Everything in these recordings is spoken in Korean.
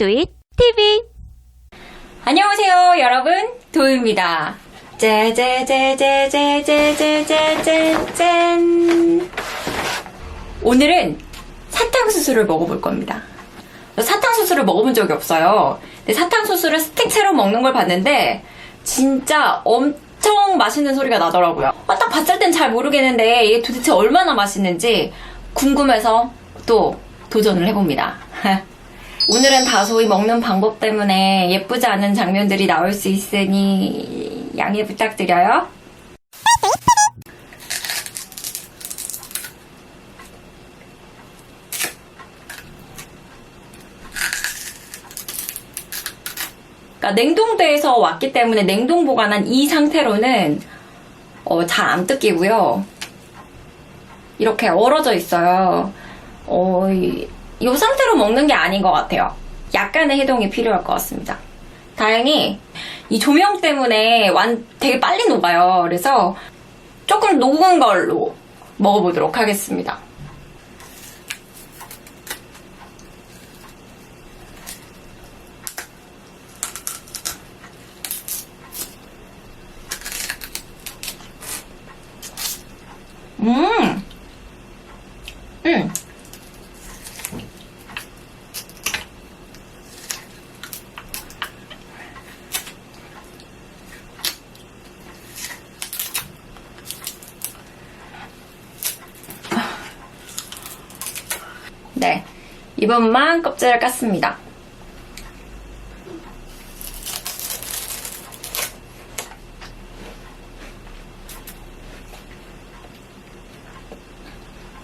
뚜잇 TV 안녕하세요, 여러분. 도입니다. 짜자자자자자자자짠. 오늘은 사탕수수를 먹어볼 겁니다. 사탕수수를 먹어본 적이 없어요. 근데 사탕수수를 스틱채로 먹는 걸 봤는데 진짜 엄청 맛있는 소리가 나더라고요. 아, 딱 봤을 땐 잘 모르겠는데 이게 도대체 얼마나 맛있는지 궁금해서 또 도전을 해봅니다. 오늘은 다소 이 먹는 방법 때문에 예쁘지 않은 장면들이 나올 수 있으니 양해 부탁드려요. 그러니까 냉동돼서 왔기 때문에 냉동 보관한 이 상태로는 어, 잘 안 뜯기고요. 이렇게 얼어져 있어요. 어, 이, 이 상태로 먹는 게 아닌 것 같아요. 약간의 해동이 필요할 것 같습니다. 다행히 이 조명 때문에 완 되게 빨리 녹아요. 그래서 조금 녹은 걸로 먹어보도록 하겠습니다. 음! 음! 네. 이번만 껍질을 깠습니다.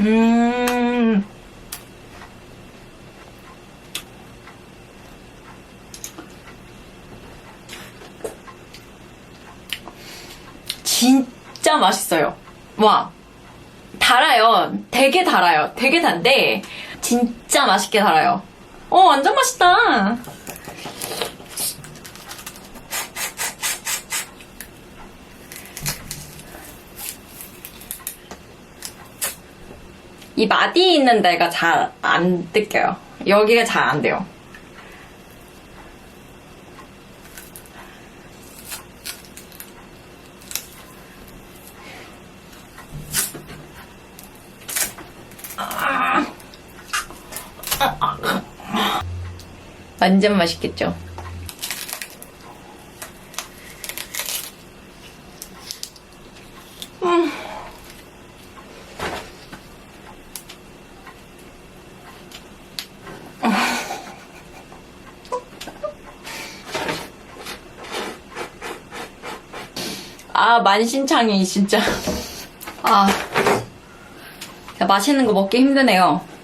음. 진짜 맛있어요. 와. 달아요. 되게 달아요. 되게 단데 진짜 맛있게 달아요. 어, 완전 맛있다. 이 마디 있는 데가 잘 안 뜯겨요. 여기가 잘 안 돼요. 완전 맛있겠죠? 음. 아, 만신창이 진짜. 아. 맛있는 거 먹기 힘드네요.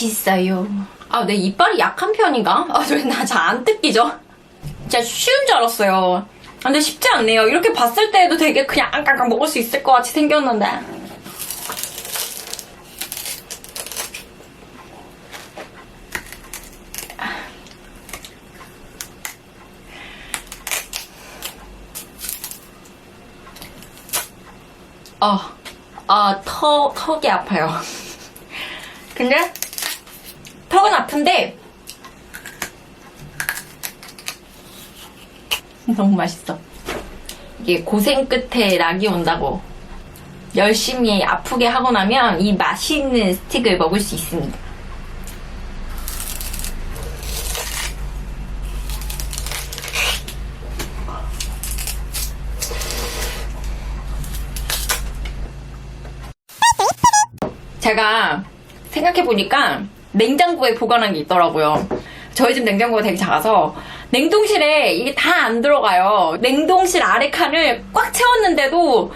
맛있어요. 아, 내 이빨이 약한 편인가? 아, 왜나잘 안 뜯기죠? 진짜 쉬운 줄 알았어요. 아, 근데 쉽지 않네요. 이렇게 봤을 때도 되게 그냥 앙깡깡 먹을 수 있을 것 같이 생겼는데. 아, 아, 턱, 턱이 아파요. 근데 턱은 아픈데 너무 맛있어. 이게 고생 끝에 낙이 온다고 열심히 아프게 하고 나면 이 맛있는 스틱을 먹을 수 있습니다. 제가 생각해보니까 냉장고에 보관한 게 있더라고요. 저희 집 냉장고가 되게 작아서 냉동실에 이게 다 안 들어가요. 냉동실 아래 칸을 꽉 채웠는데도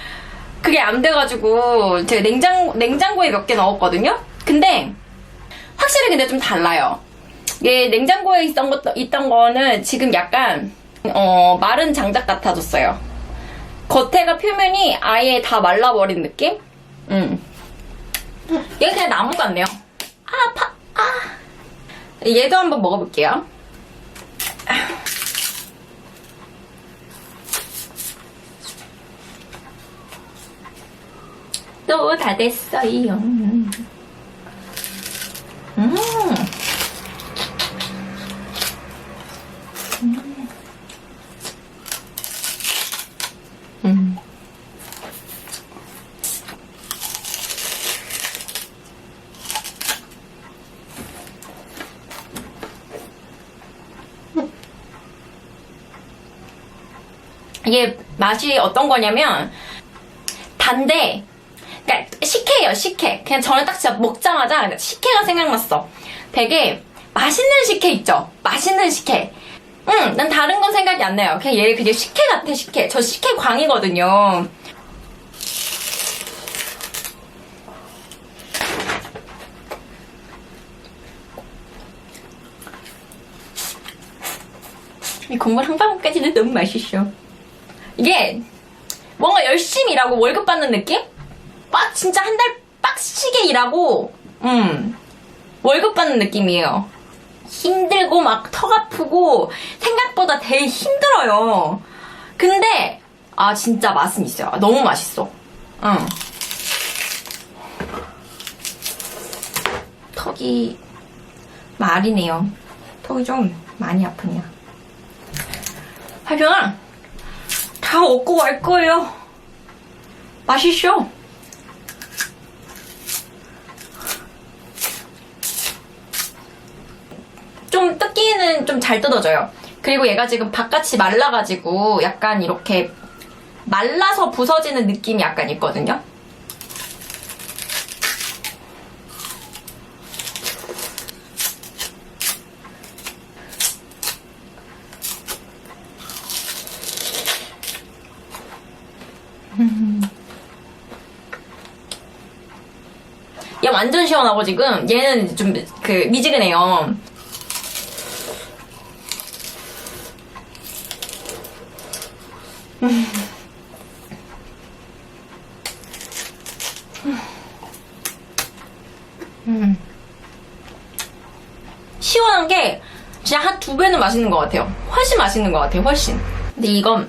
그게 안 돼가지고 제가 냉장, 냉장고에 몇 개 넣었거든요? 근데 확실히 근데 좀 달라요. 이게 냉장고에 있던, 것, 있던 거는 지금 약간 어, 마른 장작 같아졌어요. 겉에가 표면이 아예 다 말라버린 느낌? 음. 얘가 그냥 나무 같네요. 아, 아파. 아. 얘도 한번 먹어볼게요. 또 다 됐어요. 이게 맛이 어떤 거냐면 단데 그러니까 식혜예요 식혜. 그냥 저는 딱 진짜 먹자마자 식혜가 생각났어. 되게 맛있는 식혜 있죠? 맛있는 식혜. 응 난 다른 건 생각이 안 나요. 그냥 얘 그게 식혜 같아 식혜. 저 식혜 광이거든요. 이 국물 한 방울까지는 너무 맛있어 이게 뭔가 열심히 일하고 월급 받는 느낌? 빡 진짜 한 달 빡시게 일하고 음 월급 받는 느낌이에요. 힘들고 막 턱 아프고 생각보다 되게 힘들어요. 근데 아 진짜 맛은 있어요. 너무 맛있어. 응. 턱이 말이네요. 턱이 좀 많이 아프네요. 하여간 다 먹고 갈 거예요. 맛있어. 좀 뜯기는 좀 잘 뜯어져요. 그리고 얘가 지금 바깥이 말라가지고 약간 이렇게 말라서 부서지는 느낌이 약간 있거든요. 얘 완전 시원하고 지금 얘는 좀 그 미지근해요. 시원한 게 진짜 한 두 배는 맛있는 것 같아요. 훨씬 맛있는 것 같아요. 훨씬. 근데 이건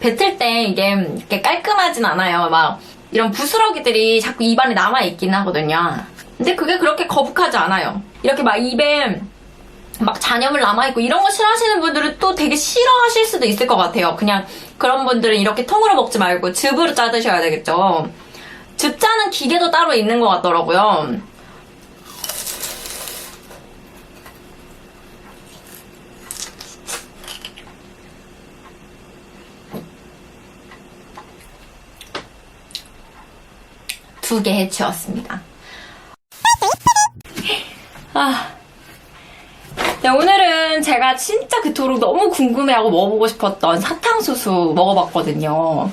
뱉을 때 이게 이렇게 깔끔하진 않아요. 막 이런 부스러기들이 자꾸 입안에 남아있긴 하거든요. 근데 그게 그렇게 거북하지 않아요. 이렇게 막 입에 막 잔여물 남아있고 이런 거 싫어하시는 분들은 또 되게 싫어하실 수도 있을 것 같아요. 그냥 그런 분들은 이렇게 통으로 먹지 말고 즙으로 짜 드셔야 되겠죠. 즙 짜는 기계도 따로 있는 것 같더라고요. 두 개 해치웠습니다. 아. 네, 오늘은 제가 진짜 그토록 너무 궁금해하고 먹어보고 싶었던 사탕수수 먹어봤거든요.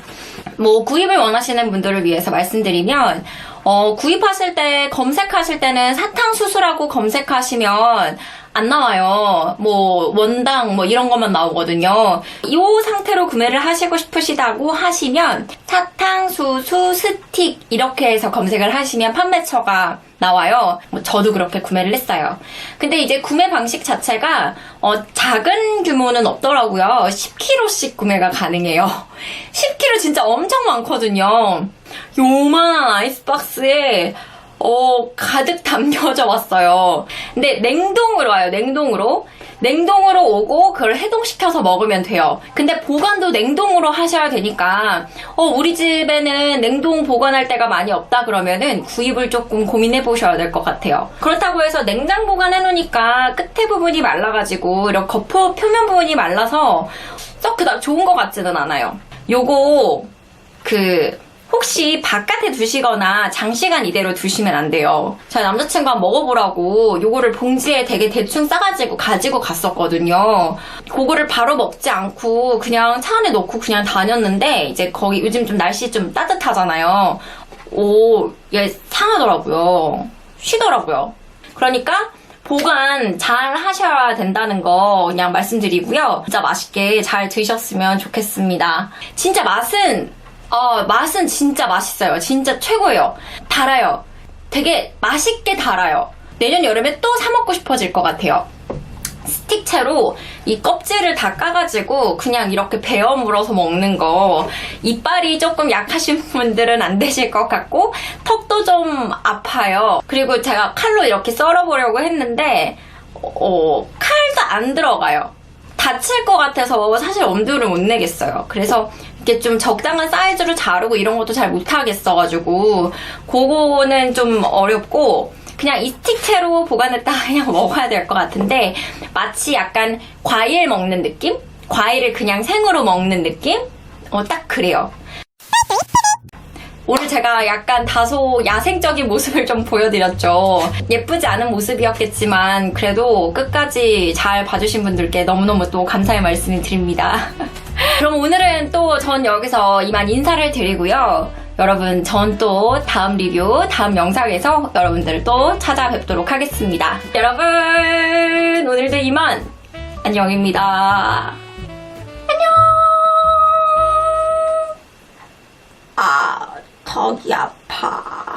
뭐 구입을 원하시는 분들을 위해서 말씀드리면 어, 구입하실 때 검색하실 때는 사탕수수라고 검색하시면 안 나와요. 뭐 원당 뭐 이런 것만 나오거든요. 이 상태로 구매를 하시고 싶으시다고 하시면 사탕수수 스틱 이렇게 해서 검색을 하시면 판매처가 나와요. 뭐 저도 그렇게 구매를 했어요. 근데 이제 구매 방식 자체가 어, 작은 규모는 없더라고요. 10kg씩 구매가 가능해요. 10kg 진짜 엄청 많거든요. 요만한 아이스박스에 어, 가득 담겨져 왔어요. 근데 냉동으로 와요, 냉동으로. 냉동으로 오고 그걸 해동시켜서 먹으면 돼요. 근데 보관도 냉동으로 하셔야 되니까 어, 우리 집에는 냉동 보관할 때가 많이 없다 그러면은 구입을 조금 고민해 보셔야 될 것 같아요. 그렇다고 해서 냉장 보관해 놓으니까 끝에 부분이 말라가지고 이런 겉표 표면 부분이 말라서 썩 그닥 좋은 것 같지는 않아요. 요거 그 혹시 바깥에 두시거나 장시간 이대로 두시면 안 돼요. 저희 남자친구가 먹어보라고 요거를 봉지에 되게 대충 싸가지고 가지고 갔었거든요. 그거를 바로 먹지 않고 그냥 차 안에 넣고 그냥 다녔는데 이제 거기 요즘 좀 날씨 좀 따뜻하잖아요. 오, 얘 상하더라고요. 쉬더라고요. 그러니까 보관 잘 하셔야 된다는 거 그냥 말씀드리고요. 진짜 맛있게 잘 드셨으면 좋겠습니다. 진짜 맛은 어, 맛은 진짜 맛있어요. 진짜 최고예요. 달아요. 되게 맛있게 달아요. 내년 여름에 또 사 먹고 싶어질 것 같아요. 스틱채로 이 껍질을 다 까가지고 그냥 이렇게 베어 물어서 먹는 거 이빨이 조금 약하신 분들은 안 되실 것 같고 턱도 좀 아파요. 그리고 제가 칼로 이렇게 썰어보려고 했는데 어, 칼도 안 들어가요. 다칠 것 같아서 사실 엄두를 못 내겠어요. 그래서 이렇게 좀 적당한 사이즈로 자르고 이런 것도 잘 못하겠어가지고 그거는 좀 어렵고 그냥 이 스틱채로 보관했다 그냥 먹어야 될 것 같은데 마치 약간 과일 먹는 느낌? 과일을 그냥 생으로 먹는 느낌? 어, 딱 그래요. 오늘 제가 약간 다소 야생적인 모습을 좀 보여드렸죠. 예쁘지 않은 모습이었겠지만 그래도 끝까지 잘 봐주신 분들께 너무너무 또 감사의 말씀을 드립니다. 그럼 오늘은 또 전 여기서 이만 인사를 드리고요. 여러분, 전 또 다음 리뷰, 다음 영상에서 여러분들을 또 찾아뵙도록 하겠습니다. 여러분, 오늘도 이만 안녕입니다. 안녕! 아, 턱이 아파.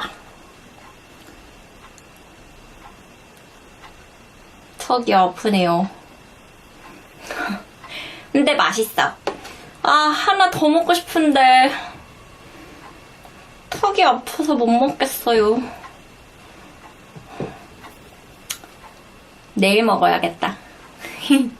턱이 아프네요. 근데 맛있어. 아, 하나 더 먹고 싶은데. 턱이 아파서 못 먹겠어요. 내일 먹어야겠다.